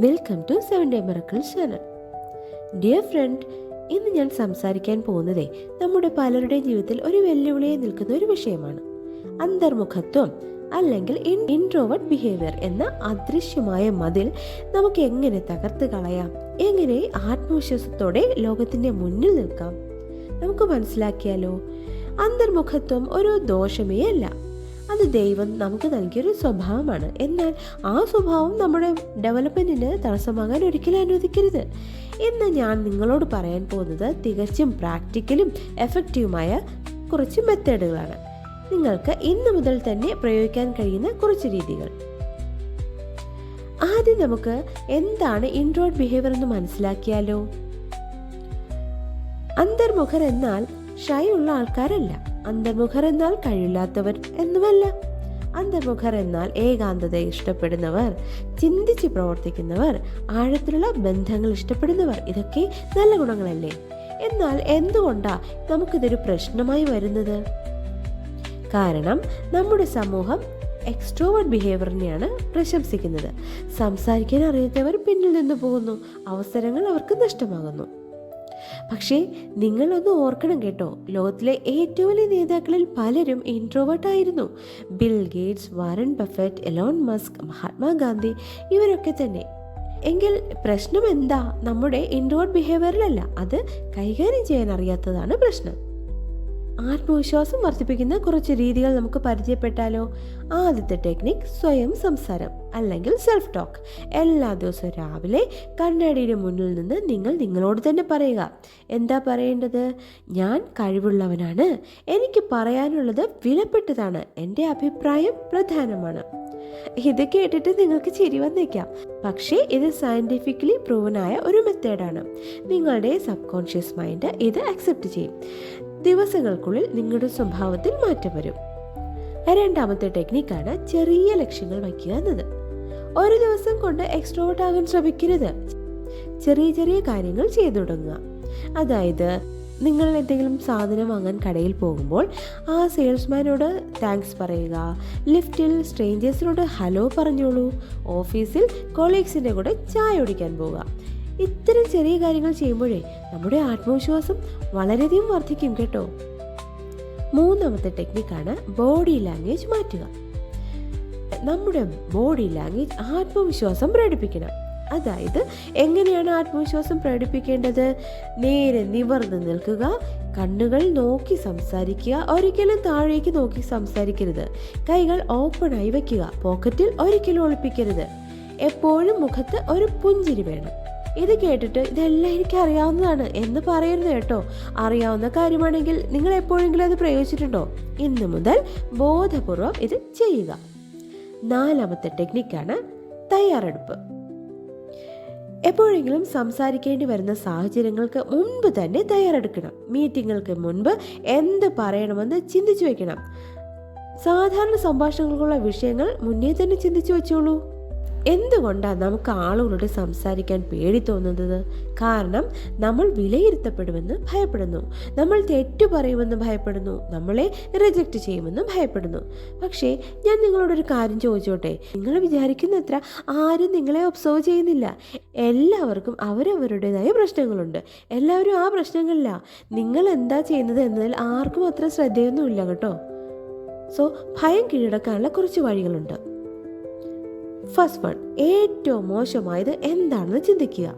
Welcome to seven day miracle channel dear friend ഇന്ന് ഞാൻ സംസാരിക്കാൻ പോകുന്നതേ നമ്മുടെ പലരുടെയും ജീവിതത്തിൽ ഒരു വെല്ലുവിളിയായി നിൽക്കുന്ന ഒരു വിഷയമാണ്. അന്തർമുഖത്വം അല്ലെങ്കിൽ ഇൻട്രോവേർട്ട് ബിഹേവിയർ എന്ന അദൃശ്യമായ മതിൽ നമുക്ക് എങ്ങനെ തകർത്ത് കളയാം? എങ്ങനെ ആത്മവിശ്വാസത്തോടെ ലോകത്തിന്റെ മുന്നിൽ നിൽക്കാം? നമുക്ക് മനസ്സിലാക്കിയാലോ? അന്തർമുഖത്വം ഒരു ദോഷമേ അല്ല. അത് ദൈവം നമുക്ക് നൽകിയൊരു സ്വഭാവമാണ്. എന്നാൽ ആ സ്വഭാവം നമ്മുടെ ഡെവലപ്മെന്റിന് തടസ്സമാകാൻ ഒരിക്കലും അനുവദിക്കരുത്. ഇന്ന് ഞാൻ നിങ്ങളോട് പറയാൻ പോകുന്നത് തികച്ചും പ്രാക്ടിക്കലും എഫക്റ്റീവുമായ കുറച്ച് മെത്തേഡുകളാണ്. നിങ്ങൾക്ക് ഇന്ന് മുതൽ തന്നെ പ്രയോഗിക്കാൻ കഴിയുന്ന കുറച്ച് രീതികൾ. ആദ്യം നമുക്ക് എന്താണ് ഇൻട്രോഡ് ബിഹേവിയർ എന്ന് മനസ്സിലാക്കിയാലോ? അന്തർമുഖർ എന്നാൽ ഷൈ ഉള്ള ആൾക്കാരല്ല. അന്തർമുഖർ എന്നാൽ കഴിവില്ലാത്തവർ എന്നുമല്ല. അന്തർമുഖർ എന്നാൽ ഏകാന്തത ഇഷ്ടപ്പെടുന്നവർ ചിന്തിച്ച് പ്രവർത്തിക്കുന്നവർ ആഴത്തിലുള്ള ബന്ധങ്ങൾ ഇഷ്ടപ്പെടുന്നവർ ഇതൊക്കെ നല്ല ഗുണങ്ങളല്ലേ? എന്നാൽ എന്തുകൊണ്ടാ നമുക്കിതൊരു പ്രശ്നമായി വരുന്നത്? കാരണം നമ്മുടെ സമൂഹം എക്സ്ട്രോവേർഡ് ബിഹേവിയറിനെയാണ് പ്രശംസിക്കുന്നത്. സംസാരിക്കാൻ അറിയാത്തവർ പിന്നിൽ നിന്ന് പോകുന്നു. അവസരങ്ങൾ അവർക്ക് നഷ്ടമാകുന്നു. പക്ഷേ നിങ്ങളൊന്ന് ഓർക്കണം കേട്ടോ. ലോകത്തിലെ ഏറ്റവും വലിയ നേതാക്കളിൽ പലരും ഇൻട്രോവേർട്ട് ആയിരുന്നു. Bill Gates Warren Buffett Elon Musk Mahatma Gandhi ഇവരൊക്കെ തന്നെ. എങ്കിൽ പ്രശ്നം എന്താ? നമ്മുടെ ഇൻട്രോവേർട്ട് ബിഹേവിയറിലല്ല അത് കൈകാര്യം ചെയ്യാൻ അറിയാത്തതാണ് പ്രശ്നം. ആത്മവിശ്വാസം വർദ്ധിപ്പിക്കുന്ന കുറച്ച് രീതികൾ നമുക്ക് പരിചയപ്പെട്ടാലോ? ആദ്യത്തെ ടെക്നിക് സ്വയം സംസാരം. അല്ലെങ്കിൽ സെൽഫ് ടോക്ക് എല്ലാ ദിവസവും രാവിലെ കണ്ണാടിയുടെ മുന്നിൽ നിന്ന് നിങ്ങൾ നിങ്ങളോട് തന്നെ പറയുക. എന്താ പറയേണ്ടത്? ഞാൻ കഴിവുള്ളവനാണ്. എനിക്ക് പറയാനുള്ളത് വിലപ്പെട്ടതാണ്. എന്റെ അഭിപ്രായം പ്രധാനമാണ്. ഇത് കേട്ടിട്ട് നിങ്ങൾക്ക് ചിരി വന്നേക്കാം. പക്ഷേ ഇത് സയന്റിഫിക്കലി പ്രൂവനായ ഒരു മെത്തേഡാണ് നിങ്ങളുടെ സബ് കോൺഷ്യസ് മൈൻഡ് ഇത് അക്സെപ്റ്റ് ചെയ്യും. ദിവസങ്ങൾക്കുള്ളിൽ നിങ്ങളുടെ സ്വഭാവത്തിൽ മാറ്റം വരും. രണ്ടാമത്തെ ടെക്നിക്കാണ് ചെറിയ ലക്ഷ്യങ്ങൾ വയ്ക്കുക എന്നത്. ഒരു ദിവസം കൊണ്ട് എക്സ്ട്രോവേർട്ട് ആകാൻ ശ്രമിക്കരുത്. ചെറിയ ചെറിയ കാര്യങ്ങൾ ചെയ്തു തുടങ്ങുക. അതായത് നിങ്ങൾ എന്തെങ്കിലും സാധനം വാങ്ങാൻ കടയിൽ പോകുമ്പോൾ ആ സെയിൽസ്മാനോട് താങ്ക്സ് പറയുക ലിഫ്റ്റിൽ സ്ട്രേഞ്ചേഴ്സിനോട് ഹലോ പറഞ്ഞോളൂ ഓഫീസിൽ കൊളീഗ്സിന്റെ കൂടെ ചായ കുടിക്കാൻ പോവുക. ഇത്തരം ചെറിയ കാര്യങ്ങൾ ചെയ്യുമ്പോഴേ നമ്മുടെ ആത്മവിശ്വാസം വളരെയധികം വർദ്ധിക്കും കേട്ടോ. മൂന്നാമത്തെ ടെക്നിക്കാണ് ബോഡി ലാംഗ്വേജ് മാറ്റുക. നമ്മുടെ ബോഡി ലാംഗ്വേജ് ആത്മവിശ്വാസം പ്രകടിപ്പിക്കണം. അതായത് എങ്ങനെയാണ് ആത്മവിശ്വാസം പ്രകടിപ്പിക്കേണ്ടത്? നേരെ നിവർന്ന് നിൽക്കുക കണ്ണുകൾ നോക്കി സംസാരിക്കുക ഒരിക്കലും താഴേക്ക് നോക്കി സംസാരിക്കരുത്. കൈകൾ ഓപ്പണായി വയ്ക്കുക പോക്കറ്റിൽ ഒരിക്കലും ഒളിപ്പിക്കരുത്. എപ്പോഴും മുഖത്ത് ഒരു പുഞ്ചിരി വേണം. ഇത് കേട്ടിട്ട് ഇതെല്ലാം എനിക്ക് അറിയാവുന്നതാണ് എന്ന് പറയരുത് കേട്ടോ. അറിയാവുന്ന കാര്യമാണെങ്കിൽ നിങ്ങൾ എപ്പോഴെങ്കിലും അത് പ്രയോഗിച്ചിട്ടുണ്ടോ? ഇന്ന് മുതൽ ബോധപൂർവം ഇത് ചെയ്യുക. നാലാമത്തെ ടെക്നിക്കാണ് തയ്യാറെടുപ്പ്. എപ്പോഴെങ്കിലും സംസാരിക്കേണ്ടി വരുന്ന സാഹചര്യങ്ങൾക്ക് മുൻപ് തന്നെ തയ്യാറെടുക്കണം. മീറ്റിങ്ങുകൾക്ക് മുൻപ് എന്ത് പറയണമെന്ന് ചിന്തിച്ചു വെക്കണം. സാധാരണ സംഭാഷണങ്ങൾക്കുള്ള വിഷയങ്ങൾ മുന്നേ തന്നെ ചിന്തിച്ചു വെച്ചോളൂ. എന്തുകൊണ്ടാണ് നമുക്ക് ആളുകളോട് സംസാരിക്കാൻ പേടി തോന്നുന്നത്? കാരണം നമ്മൾ വിലയിരുത്തപ്പെടുമെന്ന് ഭയപ്പെടുന്നു. നമ്മൾ തെറ്റു പറയുമെന്ന് ഭയപ്പെടുന്നു. നമ്മളെ റിജക്റ്റ് ചെയ്യുമെന്ന് ഭയപ്പെടുന്നു. പക്ഷേ ഞാൻ നിങ്ങളോടൊരു കാര്യം ചോദിച്ചോട്ടെ? നിങ്ങൾ വിചാരിക്കുന്നത്ര ആരും നിങ്ങളെ ഒബ്സർവ് ചെയ്യുന്നില്ല. എല്ലാവർക്കും അവരവരുടേതായ പ്രശ്നങ്ങളുണ്ട്. എല്ലാവരും ആ പ്രശ്നങ്ങളില്ല നിങ്ങൾ എന്താ ചെയ്യുന്നത് എന്നതിൽ ആർക്കും അത്ര ശ്രദ്ധയൊന്നുമില്ല കേട്ടോ. സോ ഭയം കീഴടക്കാനുള്ള കുറച്ച് വഴികളുണ്ട്. ഫസ്റ്റ് വൺ ഏറ്റവും മോശമായത് എന്താണെന്ന് ചിന്തിക്കുക.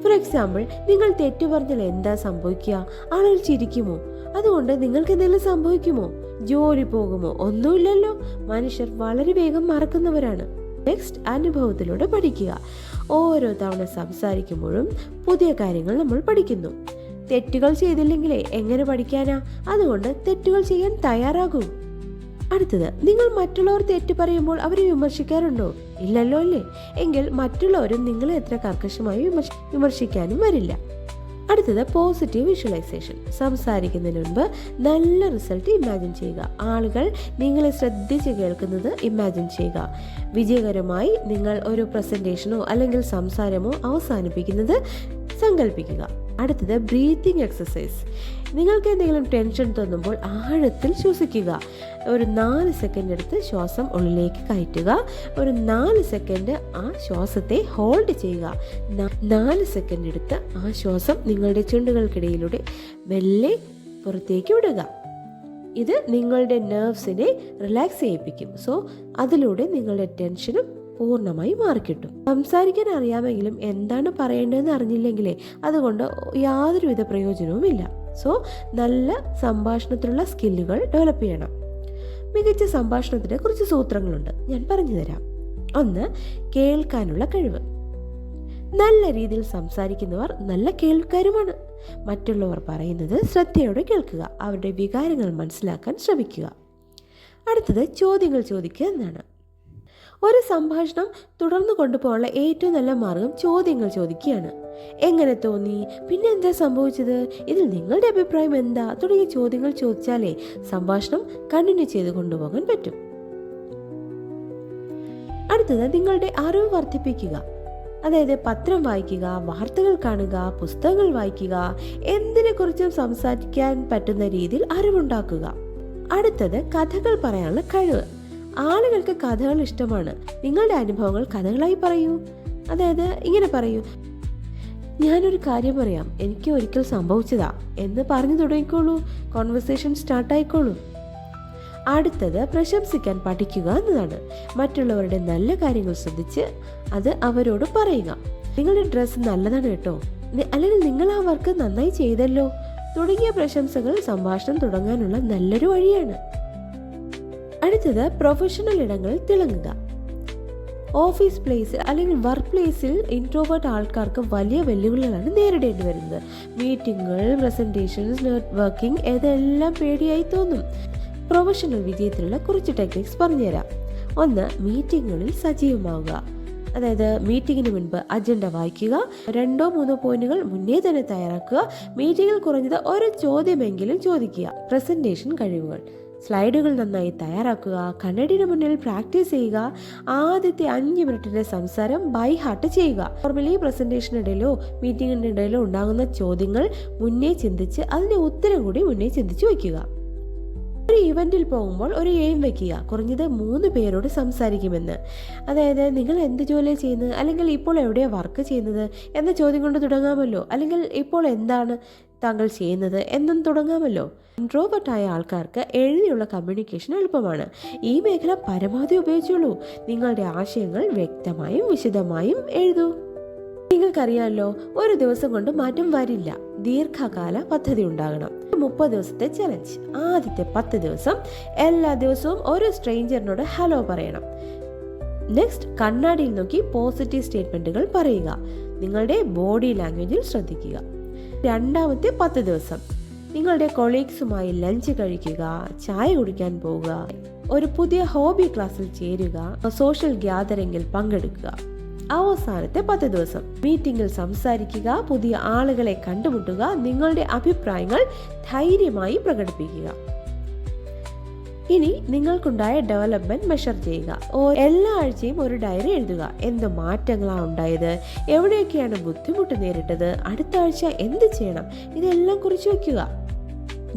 ഫോർ എക്സാമ്പിൾ നിങ്ങൾ തെറ്റു പറഞ്ഞാൽ എന്താ സംഭവിക്കുക? ആളുകൾ ചിരിക്കുമോ? അതുകൊണ്ട് നിങ്ങൾക്ക് എന്തെങ്കിലും സംഭവിക്കുമോ? ജോലി പോകുമോ? ഒന്നുമില്ലല്ലോ. മനുഷ്യർ വളരെ വേഗം മറക്കുന്നവരാണ്. നെക്സ്റ്റ് അനുഭവത്തിലൂടെ പഠിക്കുക. ഓരോ തവണ സംസാരിക്കുമ്പോഴും പുതിയ കാര്യങ്ങൾ നമ്മൾ പഠിക്കുന്നു. തെറ്റുകൾ ചെയ്തില്ലെങ്കിലേ എങ്ങനെ പഠിക്കാനാ? അതുകൊണ്ട് തെറ്റുകൾ ചെയ്യാൻ തയ്യാറാകൂ. അടുത്തത് നിങ്ങൾ മറ്റുള്ളവർ തെറ്റ് പറയുമ്പോൾ അവരെ വിമർശിക്കാറുണ്ടോ? ഇല്ലല്ലോ അല്ലേ? എങ്കിൽ മറ്റുള്ളവരും നിങ്ങളെ എത്ര കർക്കശമായി വിമർശ വിമർശിക്കാനും വരില്ല. അടുത്തത് പോസിറ്റീവ് വിഷ്വലൈസേഷൻ സംസാരിക്കുന്നതിന് മുൻപ് നല്ല റിസൾട്ട് ഇമാജിൻ ചെയ്യുക. ആളുകൾ നിങ്ങളെ ശ്രദ്ധിച്ച് കേൾക്കുന്നത് ഇമാജിൻ ചെയ്യുക. വിജയകരമായി നിങ്ങൾ ഒരു പ്രസന്റേഷനോ അല്ലെങ്കിൽ സംസാരമോ അവസാനിപ്പിക്കുന്നത് സങ്കല്പിക്കുക അടുത്തത് ബ്രീത്തിങ് എക്സസൈസ് നിങ്ങൾക്ക് എന്തെങ്കിലും ടെൻഷൻ തോന്നുമ്പോൾ ആഴത്തിൽ ശ്വസിക്കുക. ഒരു നാല് സെക്കൻഡ് എടുത്ത് ശ്വാസം ഉള്ളിലേക്ക് കയറ്റുക. ഒരു നാല് സെക്കൻഡ് ആ ശ്വാസത്തെ ഹോൾഡ് ചെയ്യുക. നാല് സെക്കൻഡ് എടുത്ത് ആ ശ്വാസം നിങ്ങളുടെ ചുണ്ടുകൾക്കിടയിലൂടെ മെല്ലെ പുറത്തേക്ക് വിടുക. ഇത് നിങ്ങളുടെ നെർവ്സിനെ റിലാക്സ് ചെയ്യിപ്പിക്കും. സോ അതിലൂടെ നിങ്ങളുടെ ടെൻഷനും പൂർണമായി മാറിക്കിട്ടും. സംസാരിക്കാൻ അറിയാമെങ്കിലും എന്താണ് പറയേണ്ടതെന്ന് അറിഞ്ഞില്ലെങ്കിലേ അതുകൊണ്ട് യാതൊരുവിധ പ്രയോജനവുമില്ല. സോ നല്ല സംഭാഷണത്തിലുള്ള സ്കില്ലുകൾ ഡെവലപ്പ് ചെയ്യണം. മികച്ച സംഭാഷണത്തിന് കുറച്ച് സൂത്രങ്ങളുണ്ട്. ഞാൻ പറഞ്ഞു തരാം. ഒന്ന് കേൾക്കാനുള്ള കഴിവ്. നല്ല രീതിയിൽ സംസാരിക്കുന്നവർ നല്ല കേൾക്കാരുമാണ്. മറ്റുള്ളവർ പറയുന്നത് ശ്രദ്ധയോടെ കേൾക്കുക. അവരുടെ വികാരങ്ങൾ മനസ്സിലാക്കാൻ ശ്രമിക്കുക. അടുത്തത് ചോദ്യങ്ങൾ ചോദിക്കുക എന്നാണ്. ഒരു സംഭാഷണം തുടർന്നു കൊണ്ടുപോകാനുള്ള ഏറ്റവും നല്ല മാർഗം ചോദ്യങ്ങൾ ചോദിക്കുകയാണ്. എങ്ങനെ തോന്നി? പിന്നെ എന്താ സംഭവിച്ചത്? ഇതിൽ നിങ്ങളുടെ അഭിപ്രായം എന്താ? തുടങ്ങിയ ചോദ്യങ്ങൾ ചോദിച്ചാലേ സംഭാഷണം കണ്ടിന്യൂ ചെയ്ത് കൊണ്ടുപോകാൻ പറ്റും. അടുത്തത് നിങ്ങളുടെ അറിവ് വർദ്ധിപ്പിക്കുക. അതായത് പത്രം വായിക്കുക വാർത്തകൾ കാണുക പുസ്തകങ്ങൾ വായിക്കുക എന്തിനെക്കുറിച്ചും സംസാരിക്കാൻ പറ്റുന്ന രീതിയിൽ അറിവുണ്ടാക്കുക. അടുത്തത് കഥകൾ പറയാനുള്ള കഴിവ്. ആളുകൾക്ക് കഥകൾ ഇഷ്ടമാണ്. നിങ്ങളുടെ അനുഭവങ്ങൾ കഥകളായി പറയൂ. അതായത് ഇങ്ങനെ പറയൂ. ഞാനൊരു കാര്യം പറയാം. എനിക്ക് ഒരിക്കൽ സംഭവിച്ചതാ. എന്ന് പറഞ്ഞു തുടങ്ങിക്കോളൂ. കോൺവെർസേഷൻ സ്റ്റാർട്ടായിക്കോളൂ അടുത്തത് പ്രശംസിക്കാൻ പഠിക്കുക എന്നതാണ്. മറ്റുള്ളവരുടെ നല്ല കാര്യങ്ങൾ ശ്രദ്ധിച്ച് അത് അവരോട് പറയുക. നിങ്ങളുടെ ഡ്രസ്സ് നല്ലതാണ് കേട്ടോ. അല്ലെങ്കിൽ നിങ്ങൾ ആ വർക്ക് നന്നായി ചെയ്തല്ലോ. തുടങ്ങിയ പ്രശംസകൾ സംഭാഷണം തുടങ്ങാനുള്ള നല്ലൊരു വഴിയാണ്. അടുത്തത് പ്രൊഫഷണൽ ഇടങ്ങളിൽ തിളങ്ങുക. ഓഫീസ് പ്ലേസിൽ അല്ലെങ്കിൽ വർക്ക് പ്ലേസിൽ ഇൻട്രോവേർട്ട് ആൾക്കാർക്ക് വലിയ വെല്ലുവിളികളാണ് നേരിടേണ്ടി വരുന്നത്. മീറ്റിങ്ങുകൾ പ്രസന്റേഷൻസ് നെറ്റ്വർക്കിംഗ് ഇതെല്ലാം പേടിയായി തോന്നും. പ്രൊഫഷണൽ വിജയത്തിനുള്ള കുറച്ച് ടെക്നിക്സ് പറഞ്ഞുതരാം. ഒന്ന് മീറ്റിങ്ങുകളിൽ സജീവമാവുക. അതായത് മീറ്റിങ്ങിന് മുൻപ് അജണ്ട വായിക്കുക. രണ്ടോ മൂന്നോ പോയിന്റുകൾ മുന്നേ തന്നെ തയ്യാറാക്കുക. മീറ്റിങ്ങിൽ കുറഞ്ഞത് ഒരു ചോദ്യമെങ്കിലും ചോദിക്കുക. പ്രസന്റേഷൻ കഴിവുകൾ. സ്ലൈഡുകൾ നന്നായി തയ്യാറാക്കുക കണ്ണടിയുടെ മുന്നിൽ പ്രാക്ടീസ് ചെയ്യുക ആദ്യത്തെ അഞ്ച് മിനിറ്റിന്റെ സംസാരം ബൈ ഹാർട്ട് ചെയ്യുക. നോർമലി പ്രസന്റേഷനിടയിലോ മീറ്റിംഗിന്റെ ഇടയിലോ ഉണ്ടാകുന്ന ചോദ്യങ്ങൾ മുന്നേ ചിന്തിച്ച് അതിന്റെ ഉത്തരം കൂടി മുന്നേ ചിന്തിച്ചു വയ്ക്കുക. ഒരു ഇവന്റിൽ പോകുമ്പോൾ ഒരു എയിം വെക്കുക. കുറഞ്ഞത് മൂന്ന് പേരോട് സംസാരിക്കുമെന്ന്. അതായത് നിങ്ങൾ എന്ത് ജോലി ചെയ്യുന്നത്? അല്ലെങ്കിൽ ഇപ്പോൾ എവിടെയാണ് വർക്ക് ചെയ്യുന്നത്? എന്ന ചോദ്യം കൊണ്ട് തുടങ്ങാമല്ലോ. അല്ലെങ്കിൽ ഇപ്പോൾ എന്താണ് താങ്കൾ ചെയ്യുന്നത്? എന്നും തുടങ്ങാമല്ലോ. ഇൻട്രോവേർട്ടായ ആൾക്കാർക്ക് എഴുതിയുള്ള കമ്മ്യൂണിക്കേഷൻ എളുപ്പമാണ്. ഈ മേഖല പരമാവധി ഉപയോഗിച്ചുള്ളൂ നിങ്ങളുടെ ആശയങ്ങൾ വ്യക്തമായും വിശദമായും എഴുതൂ. നിങ്ങൾക്കറിയാമല്ലോ ഒരു ദിവസം കൊണ്ട് മാറ്റം വരില്ല. ദീർഘകാല പദ്ധതി ഉണ്ടാകണം. മുപ്പത് ദിവസത്തെ ചലഞ്ച് ആദ്യത്തെ പത്ത് ദിവസം എല്ലാ ദിവസവും ഒരു സ്ട്രേഞ്ചറിനോട് ഹലോ പറയണം. നെക്സ്റ്റ് കണ്ണാടിയിൽ നോക്കി പോസിറ്റീവ് സ്റ്റേറ്റ്മെന്റുകൾ പറയുക. നിങ്ങളുടെ ബോഡി ലാംഗ്വേജിൽ ശ്രദ്ധിക്കുക. രണ്ടാമത്തെ പത്ത് ദിവസം. നിങ്ങളുടെ കൊളീഗ്സുമായി ലഞ്ച് കഴിക്കുക ചായ കുടിക്കാൻ പോവുക ഒരു പുതിയ ഹോബി ക്ലാസ്സിൽ ചേരുക സോഷ്യൽ ഗ്യാതറിംഗിൽ പങ്കെടുക്കുക. അവസാനത്തെ പത്ത് ദിവസം. മീറ്റിംഗിൽ സംസാരിക്കുക പുതിയ ആളുകളെ കണ്ടുമുട്ടുക നിങ്ങളുടെ അഭിപ്രായങ്ങൾ ധൈര്യമായി പ്രകടിപ്പിക്കുക. ഇനി നിങ്ങൾക്കുണ്ടായ ഡെവലപ്മെന്റ് മെഷർ ചെയ്യുക. എല്ലാ ആഴ്ചയും ഒരു ഡയറി എഴുതുക. എന്ത് മാറ്റങ്ങളാണ് ഉണ്ടായത്? എവിടെയൊക്കെയാണ് ബുദ്ധിമുട്ട് നേരിട്ടത്? അടുത്ത ആഴ്ച എന്ത് ചെയ്യണം? ഇതെല്ലാം കുറിച്ച് വയ്ക്കുക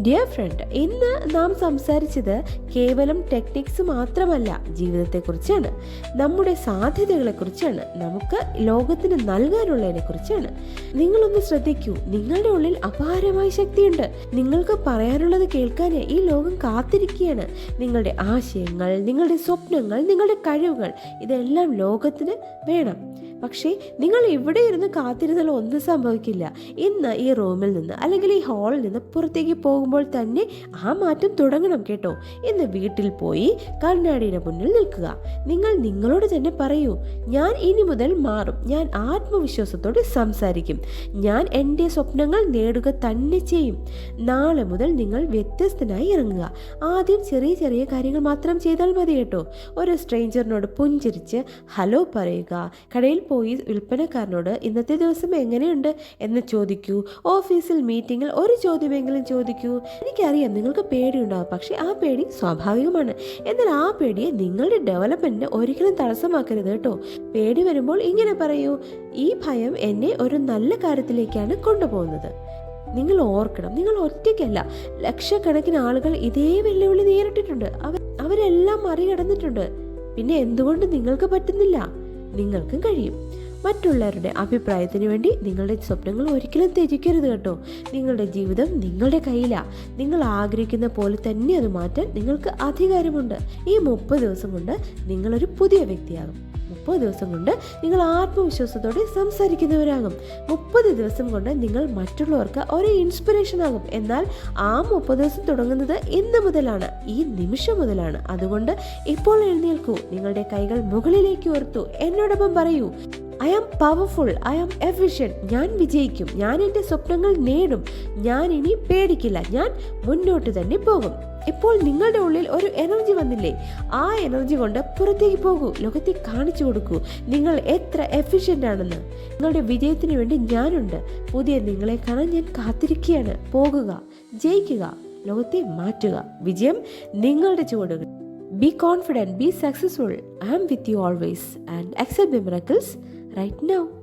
ഡിയർ ഫ്രണ്ട് ഇന്ന് നാം സംസാരിച്ചത് കേവലം ടെക്നിക്സ് മാത്രമല്ല ജീവിതത്തെക്കുറിച്ചാണ്. നമ്മുടെ സാധ്യതകളെക്കുറിച്ചാണ്. നമുക്ക് ലോകത്തിന് നൽകാനുള്ളതിനെ കുറിച്ചാണ് നിങ്ങളൊന്ന് ശ്രദ്ധിക്കൂ നിങ്ങളുടെ ഉള്ളിൽ അപാരമായ ശക്തിയുണ്ട്. നിങ്ങൾക്ക് പറയാനുള്ളത് കേൾക്കാൻ ഈ ലോകം കാത്തിരിക്കുകയാണ്. നിങ്ങളുടെ ആശയങ്ങൾ നിങ്ങളുടെ സ്വപ്നങ്ങൾ നിങ്ങളുടെ കഴിവുകൾ ഇതെല്ലാം ലോകത്തിന് വേണം. പക്ഷേ നിങ്ങൾ ഇവിടെ ഇരുന്ന് കാത്തിരുന്നാൽ ഒന്നും സംഭവിക്കില്ല. ഇന്ന് ഈ റൂമിൽ നിന്ന് അല്ലെങ്കിൽ ഈ ഹാളിൽ നിന്ന് പുറത്തേക്ക് പോകുമ്പോൾ തന്നെ ആ മാറ്റം തുടങ്ങണം കേട്ടോ. ഇന്ന് വീട്ടിൽ പോയി കണ്ണാടിയുടെ മുന്നിൽ നിൽക്കുക. നിങ്ങൾ നിങ്ങളോട് തന്നെ പറയൂ ഞാൻ ഇനി മുതൽ മാറും. ഞാൻ ആത്മവിശ്വാസത്തോടെ സംസാരിക്കും. ഞാൻ എന്റെ സ്വപ്നങ്ങൾ നേടുക തന്നെ ചെയ്യും. നാളെ മുതൽ നിങ്ങൾ വ്യത്യസ്തനായി ഇറങ്ങുക. ആദ്യം ചെറിയ ചെറിയ കാര്യങ്ങൾ മാത്രം ചെയ്താൽ മതി കേട്ടോ. ഒരു സ്ട്രേഞ്ചറിനോട് പുഞ്ചിരിച്ച് ഹലോ പറയുക. കടയിൽ പോയി വിൽപ്പനക്കാരനോട് ഇന്നത്തെ ദിവസം എങ്ങനെയുണ്ട്? എന്ന് ചോദിക്കൂ. ഓഫീസിൽ മീറ്റിങ്ങിൽ ഒരു ചോദ്യമെങ്കിലും ചോദിക്കൂ. എനിക്കറിയാം നിങ്ങൾക്ക് പേടിയുണ്ടാവും. പക്ഷേ ആ പേടി സ്വാഭാവികമാണ്. എന്നാൽ ആ പേടിയെ നിങ്ങളുടെ ഡെവലപ്മെന്റിന് ഒരിക്കലും തടസ്സമാക്കരുത് കേട്ടോ. പേടി വരുമ്പോൾ ഇങ്ങനെ പറയൂ ഈ ഭയം എന്നെ ഒരു നല്ല കാര്യത്തിലേക്കാണ് കൊണ്ടുപോകുന്നത്. നിങ്ങൾ ഓർക്കണം നിങ്ങൾ ഒറ്റയ്ക്കല്ല. ലക്ഷക്കണക്കിന് ആളുകൾ ഇതേ വെല്ലുവിളി നേരിട്ടിട്ടുണ്ട്. അവർ അവരെല്ലാം മറികടന്നിട്ടുണ്ട്. പിന്നെ എന്തുകൊണ്ട് നിങ്ങൾക്ക് പറ്റുന്നില്ല? നിങ്ങൾക്കും കഴിയും. മറ്റുള്ളവരുടെ അഭിപ്രായത്തിന് വേണ്ടി നിങ്ങളുടെ സ്വപ്നങ്ങൾ ഒരിക്കലും ത്യജിക്കരുത് കേട്ടോ. നിങ്ങളുടെ ജീവിതം നിങ്ങളുടെ കയ്യിലാണ് നിങ്ങൾ ആഗ്രഹിക്കുന്ന പോലെ തന്നെ അത് മാറ്റാൻ നിങ്ങൾക്ക് അധികാരമുണ്ട്. ഈ മുപ്പത് ദിവസം കൊണ്ട് നിങ്ങളൊരു പുതിയ വ്യക്തിയാകും. മുപ്പത് ദിവസം കൊണ്ട് നിങ്ങൾ ആത്മവിശ്വാസത്തോടെ സംസാരിക്കുന്നവരാകും. മുപ്പത് ദിവസം കൊണ്ട് നിങ്ങൾ മറ്റുള്ളവർക്ക് ഒരു ഇൻസ്പിറേഷൻ ആകും. എന്നാൽ ആ മുപ്പത് ദിവസം തുടങ്ങുന്നത് ഇന്ന് മുതലാണ് ഈ നിമിഷം മുതലാണ്. അതുകൊണ്ട് ഇപ്പോൾ എഴുന്നേൽക്കൂ. നിങ്ങളുടെ കൈകൾ മുകളിലേക്ക് ഉയർത്തു. എന്നോടൊപ്പം പറയൂ I am powerful I am efficient ഞാൻ വിജയിക്കും. ഞാൻ എന്റെ സ്വപ്നങ്ങൾ നേടും. ഞാൻ ഇനി പേടിക്കില്ല. ഞാൻ മുന്നോട്ട് തന്നെ പോകും. ഇപ്പോൾ നിങ്ങളുടെ ഉള്ളിൽ ഒരു എനർജി വന്നില്ലേ? ആ എനർജി കൊണ്ട് പുറത്തേക്ക് പോകൂ ലോകത്തെ കാണിച്ചു കൊടുക്കൂ. നിങ്ങൾ എത്ര എഫിഷ്യന്റ് ആണെന്ന്. നിങ്ങളുടെ വിജയത്തിന് വേണ്ടി ഞാനുണ്ട്. പുതിയ നിങ്ങളെ കാണാൻ ഞാൻ കാത്തിരിക്കുകയാണ്. പോകുക ജയിക്കുക ലോകത്തെ മാറ്റുക. വിജയം നിങ്ങളുടെ ചുവടുകൾ. Be confident be successful I am with you always and accept the miracles right now.